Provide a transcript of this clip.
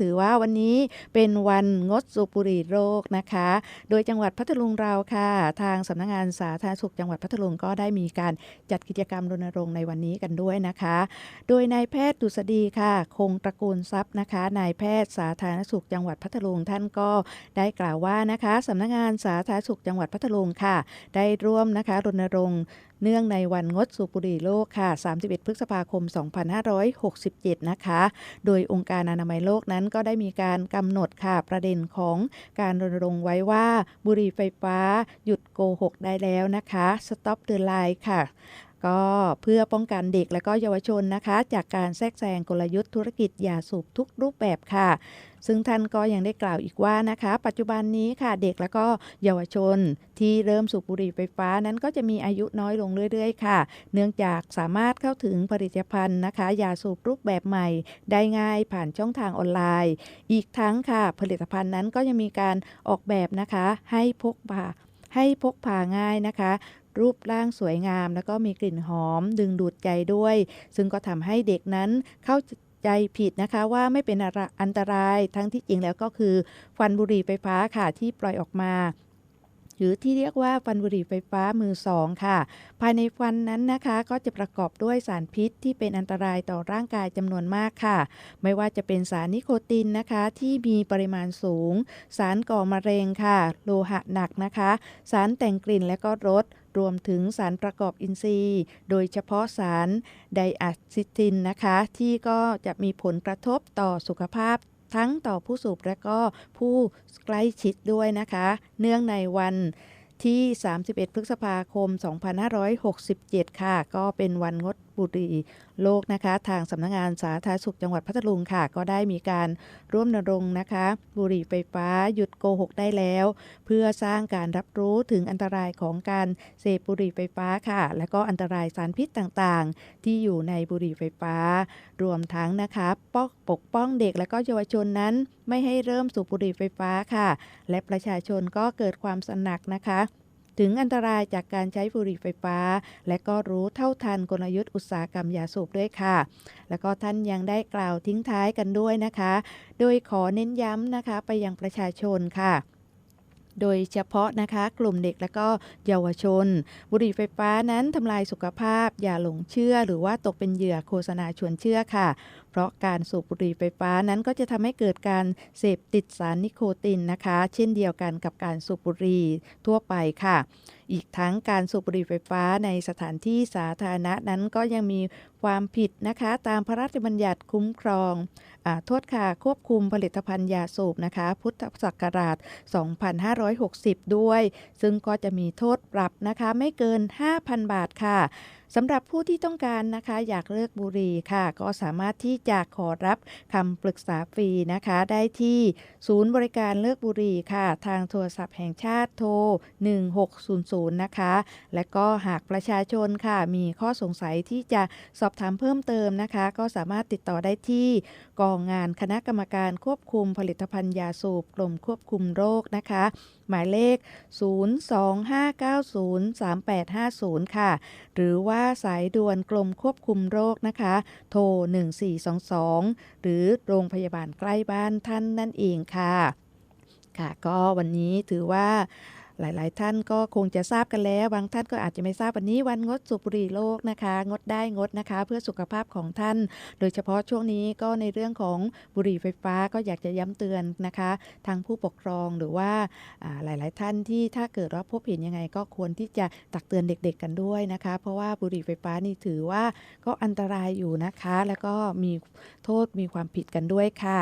ถือว่าวันนี้เป็นวันงดสูบบุหรี่โลกนะคะ โดยจังหวัดพัทลุงเราค่ะ ทางสำนักงานสาธารณสุขจังหวัดพัทลุงก็ได้มีการจัดกิจกรรมรณรงค์ในวันนี้กันด้วยนะคะ โดยนายแพทย์ดุษฎีค่ะ คงตระกูลทรัพย์นะคะนายแพทย์สาธารณสุขจังหวัดพัทลุงท่านก็ได้กล่าวว่านะคะสำนักงานสาธารณสุขจังหวัดพัทลุงค่ะ ได้ร่วมนะคะรณรงค์ เนื่องในวันงดสูบบุหรี่โลกค่ะ 31 พฤษภาคม 2567 นะคะ โดยองค์การอนามัยโลกนั้นก็ได้มีการกำหนดค่ะประเด็นของการรณรงค์ไว้ว่าบุหรี่ไฟฟ้าหยุดโกหกได้แล้วนะคะ Stop the Lie ค่ะ ก็เพื่อป้องกันเด็กและก็เยาวชนนะคะ จากการแทรกแซงกลยุทธ์ธุรกิจยาสูบทุกรูปแบบค่ะ ซึ่งท่านก็ยังได้กล่าวอีกว่านะคะ ปัจจุบันนี้ค่ะเด็กและก็เยาวชนที่เริ่มสูบบุหรี่ไฟฟ้านั้นก็จะมีอายุน้อยลงเรื่อยๆ ค่ะ เนื่องจากสามารถเข้าถึงผลิตภัณฑ์นะคะยาสูบรูปแบบใหม่ ได้ง่ายผ่านช่องทางออนไลน์ อีกทั้งค่ะ ผลิตภัณฑ์นั้นก็ยังมีการออกแบบนะคะ ให้พกพาให้พกพาง่ายนะคะ รูปร่างสวยงาม แล้วก็มีกลิ่นหอม ดึงดูดใจด้วย ซึ่งก็ทำให้เด็กนั้นเข้าใจผิดนะคะว่าไม่เป็นอันตรายทั้งที่จริงแล้วก็คือควันบุหรี่ไฟฟ้าค่ะที่ปล่อยออกมา หรือที่เรียกว่าฟันบุหรี่ไฟฟ้ามือสองค่ะ ภายในฟันนั้นนะคะก็จะประกอบด้วยสารพิษที่เป็นอันตรายต่อร่างกายจำนวนมากค่ะ ไม่ว่าจะเป็นสารนิโคตินนะคะที่มีปริมาณสูง สารก่อมะเร็งค่ะ โลหะหนักนะคะ สารแต่งกลิ่นและก็รสรวมถึงสารประกอบอินทรีย์ โดยเฉพาะสารไดอะซิตินนะคะ ที่ก็จะมีผลกระทบต่อสุขภาพ ทั้งต่อผู้สูบและก็ผู้ใกล้ชิดด้วยนะคะ เนื่องในวันที่ 31 พฤษภาคม 2567 ค่ะ ก็เป็นวันงด บุรีโลกนะคะ ทางสำนักงานสาธารณสุขจังหวัดพัทลุงค่ะ ก็ได้มีการร่วมรณรงค์นะคะ บุหรี่ไฟฟ้าหยุดโกหกได้แล้ว เพื่อสร้างการรับรู้ถึงอันตรายของการเสพบุหรี่ไฟฟ้าค่ะ และก็อันตรายสารพิษต่างๆ ที่อยู่ในบุหรี่ไฟฟ้า รวมทั้งนะคะป้องปกป้องเด็กและก็เยาวชนนั้น ไม่ให้เริ่มสูบบุหรี่ไฟฟ้าค่ะ และประชาชนก็เกิดความสนักนะคะ ถึงอันตรายจากการใช้บุหรี่ไฟฟ้า และก็รู้เท่าทันกลยุทธ์อุตสาหกรรมยาสูบด้วยค่ะ แล้วก็ท่านยังได้กล่าวทิ้งท้ายกันด้วยนะคะ โดยขอเน้นย้ำนะคะไปยังประชาชนค่ะ โดยเฉพาะนะคะกลุ่มเด็กและก็เยาวชน บุหรี่ไฟฟ้านั้นทำลายสุขภาพ อย่าหลงเชื่อ หรือว่าตกเป็นเหยื่อโฆษณาชวนเชื่อค่ะ เพราะการสูบบุหรี่ไฟฟ้านั้นก็จะทำให้เกิดการเสพติดสารนิโคตินนะคะ เช่นเดียวกันกับการสูบบุหรี่ทั่วไปค่ะ อีกทั้งการสูบบุหรี่ไฟฟ้าในสถานที่สาธารณะนั้นก็ยังมีความผิดนะคะตามพระราชบัญญัติคุ้มครองอโทษค่ะควบคุมผลิตภัณฑ์ยาสูบนะคะ พุทธศักราช 2560 ด้วย ซึ่งก็จะมีโทษปรับนะคะไม่เกิน 5,000 บาทค่ะ สำหรับผู้ที่ต้องการนะคะ อยากเลิกบุหรี่ค่ะ ก็สามารถที่จะขอรับคำปรึกษาฟรีนะคะ ได้ที่ศูนย์บริการเลิกบุหรี่ค่ะ ทางโทรศัพท์แห่งชาติโทร 1600 นะคะ และก็หากประชาชนค่ะ มีข้อสงสัยที่จะสอบถามเพิ่มเติมนะคะ ก็สามารถติดต่อได้ที่กองงานคณะกรรมการควบคุมผลิตภัณฑ์ยาสูบกรมควบคุมโรคนะคะ หมายเลข 025903850 ค่ะ หรือว่าสายด่วนกรมควบคุมโรคนะคะ โทร 1422 หรือโรงพยาบาลใกล้บ้านท่านนั่นเองค่ะ ค่ะ ก็วันนี้ถือว่า หลายๆ ท่านก็คงจะทราบกันแล้ว บางท่านก็อาจจะไม่ทราบวันนี้วันงดสูบบุหรี่โลกนะคะ งดได้งดนะคะ เพื่อสุขภาพของท่าน โดยเฉพาะช่วงนี้ก็ในเรื่องของบุหรี่ไฟฟ้าก็อยากจะย้ำเตือนนะคะ ทางผู้ปกครองหรือว่าอ่าหลาย ๆ ท่านที่ถ้าเกิดว่าพบเห็นยังไง ก็ควรที่จะตักเตือนเด็ก ๆ กันด้วยนะคะ เพราะว่าบุหรี่ไฟฟ้านี่ถือว่าก็อันตรายอยู่นะคะ แล้วก็มีโทษมีความผิดกันด้วยค่ะ